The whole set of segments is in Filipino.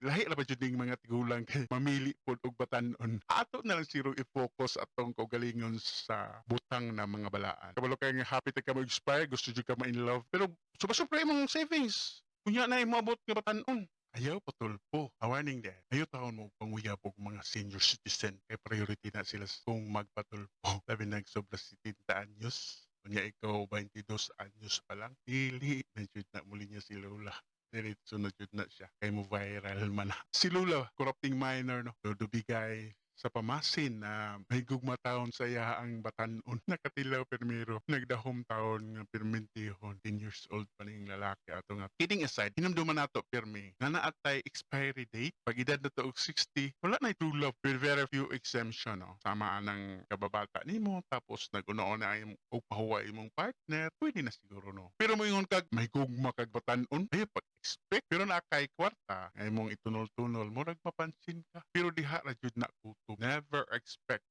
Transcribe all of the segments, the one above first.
lahi ra ba jud mga tigulang kay mamili pod og batan-on. Ato na lang siro i-focus atong kaugalingon sa butang na mga balaan. Kabalo kay nga happy ta ka mo expire, gusto jud ka ma in love, pero suba-supra imong savings. Kunya na imo abot nga batan-on. Ayaw patulpo. A warning din. Ayaw taon mo panguyab og mga senior citizen. Kay priority na sila kung magpatulpo. Labi nagsobra 70 anyos. Kunya ikaw 22 anyos pa lang. Dili na jud na muli niya si Lola. Diretso na jud na siya. Kay mo viral man na. Si Lola, corrupting minor no. Todo bigay sa pamasin na may gugma taon sa iya ang batanon. Nakatilaw permiro. Nagdahom taon nga permintihon. 10 years old pa ning lalaki ato nga. Kidding aside, hinumduman nato permi. Nga naatay expiry date. Pag edad na to og 60, wala na true love. With very few exemption. No? Sama anang kababata nimo. Tapos nag-unaon na yung og pahuwa imong partner. Pwede na siguro no. Pero mo ingon kag may gugma kag batanon. Ay pag expect pero na kay kwarta. Ay mong itunol-tunol. Mo nagpapansin ka. Pero diha ra jud na kutob never expect na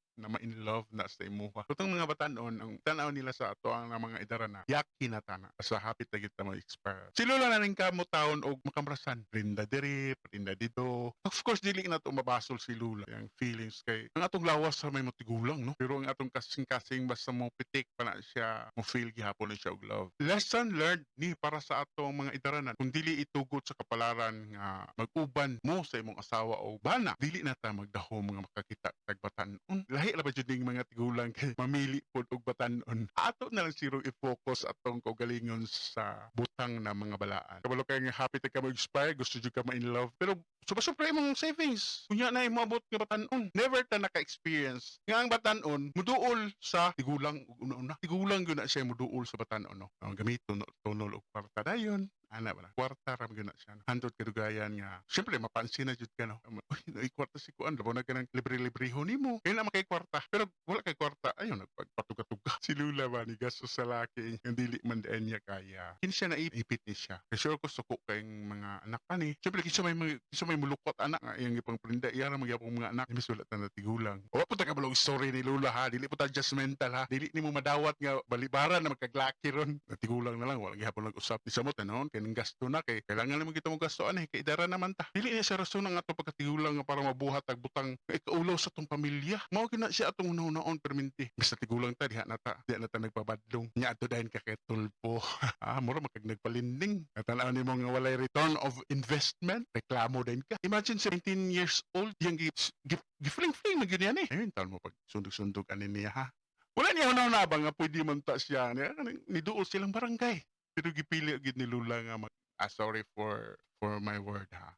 love na sa imuha. Kutong mga batanon, ang tanaw nila sa ato ang mga idara na, yaki na tana. Sa happy ta kita mo expire. Si na rin ka mo taon og makamrasan. Rinda diri, rinda dito. Of course, dili na to mabasol si Lola. Yung feelings kay, ang atong lawas sa may matigulang, no? Pero ang atong kasing-kasing basta mo pitik pa na siya, mo feel gihapon na siya og love. Lesson learned ni para sa atong mga idaranan. Kung dili itugot sa kapalaran nga mag-uban mo sa imong asawa o bana, dili na ta magdahom nga makakita tag batanon. Lahi ra ba jud ning mga tigulang mamili pod og batanon. Ato na lang siro i-focus atong kaugalingon sa butang na mga balaan. Kabalo kay nga happy ta ka mo expire, gusto jud ka ma in love, pero suba-supra imong savings. Kunya na imo abot nga batanon. Never ta naka-experience nga ang batanon muduol sa tigulang una-una. Tigulang gyud na siya muduol sa batanon no. Ang gamit tunol, tunol og kwarta dayon. Ana ba na? Kwarta ram gyud na siya. No? Handot kadugayan nga. Siyempre mapansin na jud ka no. Uy, ay kwarta si kuan, labo na ka ng libre-libreho nimo. Kaya na makay kwarta. Pero wala kay kwarta. Ayun nagpagpatuga-tuga. Si Lula ba ni gastos sa laki ang dili man daan niya kaya. Kini siya naipit ni siya. Kaya sure ko suko kayong mga anak ka ni. Siyempre kisa may kisa may mulukot anak nga iyang ipang prinda. Iya ra magyapong mga anak. Ta na tigulang. O po ta ka balong story ni Lula ha. Dili po ta judgmental ha. Dili ni mo madawat nga balibaran na magkaglaki ron. Tigulang na lang. Wala gihapon nag-usap. Di samot ano. Kaya ning gasto na kay kailangan naman kita mo gastoan eh. Kay idara naman ta. Dili niya siya rason ang ato pagkatigulang nga para mabuhat ag butang ikaulaw sa tong pamilya. Mao gina siya atong una-unaon perminti. Basta tigulang ta diha na ta. Diha na ta nagpabadlong. Nya ato dahin ka ah, mura makag nagpalinding. Natanaw ni mo nga walay return of investment. Reklamo din ka. Imagine 17 years old gif gifling-fling na ganyan eh. Ayun, taon mo pag sundog-sundog anin niya ha. Wala niya na na ba nga pwede man ta siya. Niya, niduol silang barangay. Pero gipili agad ni Lula nga mag ah, sorry for for my word ha.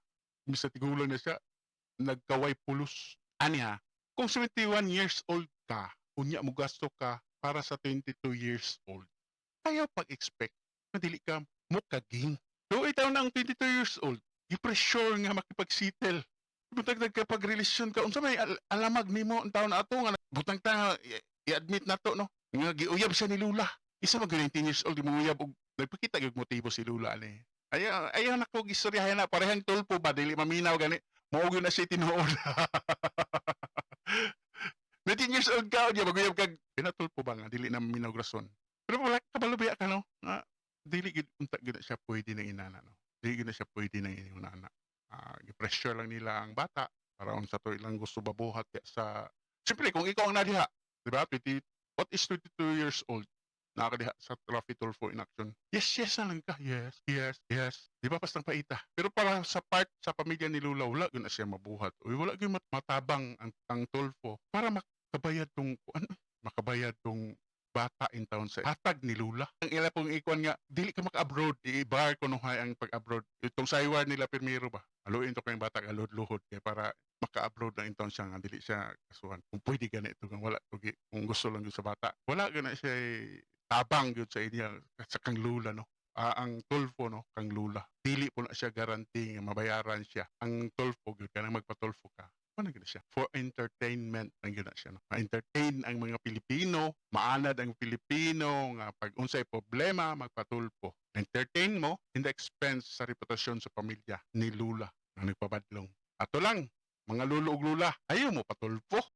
Misa tigulang na siya, nagkaway pulos. Ani ha, kung 71 years old ka, unya mo gasto ka para sa 22 years old, kaya pag-expect na dili ka mukaging. So, itaw na ang 22 years old, i-pressure nga makipag-settle. Butang nagkapag-relasyon ka, unsa may al- alamag nimo ang taon na ato nga, butang ta, i-admit na to, no? Nga, giuyab siya ni Lula. Isa mag 19 years old, gimuyab og nagpakita yung motibo si Lula ni. Ayaw, ayaw na ko gistoryahan na, parehang tulpo ba, dili maminaw gani. Maugo na siya tinuod. 19 years old ka, diya maguyab kag, pinatulpo ba nga, dili na maminaw grason. Pero wala kabalubiya ka, no? Nga, dili gid unta gid siya pwede ng inana, no? Dili gid siya pwede ng inyong nana. Ah, gi-pressure lang nila ang bata para unsa to ilang gusto babuhat kaya sa Siyempre, kung ikaw ang nadiha, di ba? 20, what is 22 years old? Nakakadiha sa traffic toll for inaction. Yes, yes na lang ka. Yes, yes, yes. Di ba pastang paita? Pero para sa part sa pamilya ni Lula, wala yun siya mabuhat. Uy, wala yun mat- matabang ang, ang tulfo para makabayad tong, ano, makabayad tong bata in town sa hatag ni Lula. Ang ila pong ikuan nga, dili ka maka-abroad, i-bar ko nung ang pag-abroad. Itong saywar nila pirmiro ba? Haluin to kayong bata kalod-luhod kaya para maka-upload na inton siya nga dili siya kasuhan. Kung pwede ganito kung wala tugi kung gusto lang yun sa bata. Wala gana siya eh, tabang yun sa inya sa kang lula no. Ah, ang tulfo no kang lula. Dili po na siya guarantee nga mabayaran siya. Ang tulfo gyud kanang magpatulfo ka. Ano gina siya? For entertainment ang gina siya. Ma-entertain ang mga Pilipino, maanad ang Pilipino nga pag unsay problema magpatulpo. Entertain mo in the expense sa reputasyon sa pamilya ni Lula na nagpabadlong. Ato lang, mga lulo ug lula, ayaw mo patulpo.